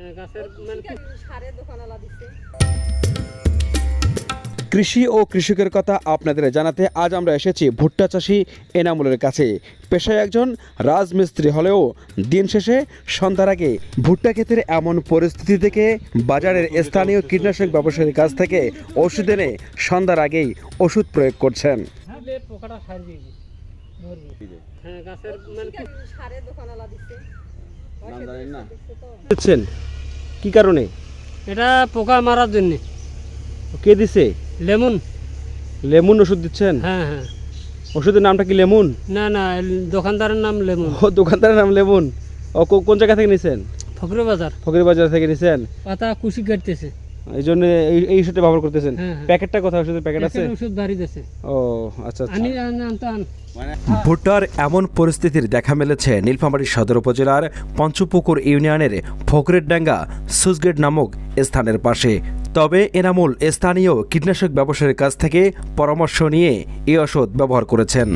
হ্যাঁ গাছের মানে কি? দোকানওয়ালা দিচ্ছে কৃষি ও কৃষকের কথা আপনাদের জানাতে আজ আমরা এসেছি ভুট্টা চাষি এনামুলের কাছে। পেশায় একজন রাজমিস্ত্রি হলেও দিন শেষে সন্ধ্যার আগে ভুট্টা ক্ষেতের এমন পরিস্থিতি থেকে বাজারের স্থানীয় কীটনাশক ব্যবসায়ীর কাছ থেকে ওষুধ এনে সন্ধ্যার আগেই ওষুধ প্রয়োগ করছেন। গাছের মানে দোকানওয়ালা দিচ্ছে কি কারণে? এটা পোকা মারার জন্য। কে দিছে? লেমন। লেমন ওষুধ দিচ্ছেন? হ্যাঁ হ্যাঁ। ওষুধের নামটা কি লেমন? না না দোকানদারের নাম লেমন। ও দোকানদারের নাম লেমন। ও কোন জায়গা থেকে নিছেন? ফকরি বাজার। ফকরি বাজার থেকে নিছেন? পাতা কুশি কাটতেছে। এই জন্য এই- ওষুধটা ব্যবহার করতেছেন? হ্যাঁ, হ্যাঁ। প্যাকেটটা কোথায় ওষুধের প্যাকেট আছে? ওষুধ ও আচ্ছা আচ্ছা। আন ভুট্টার এমন পরিস্থিতির দেখা মিলেছে নীলফামারী সদর উপজেলার পঞ্চপুকুর ইউনিয়নের ফকরেরডাঙ্গা সুসগেট নামক স্থানের পাশে। তবে এনামুল স্থানীয় কীটনাশক ব্যবসায়ীর কাছ থেকে পরামর্শ নিয়ে এই ওষুধ ব্যবহার করেছেন।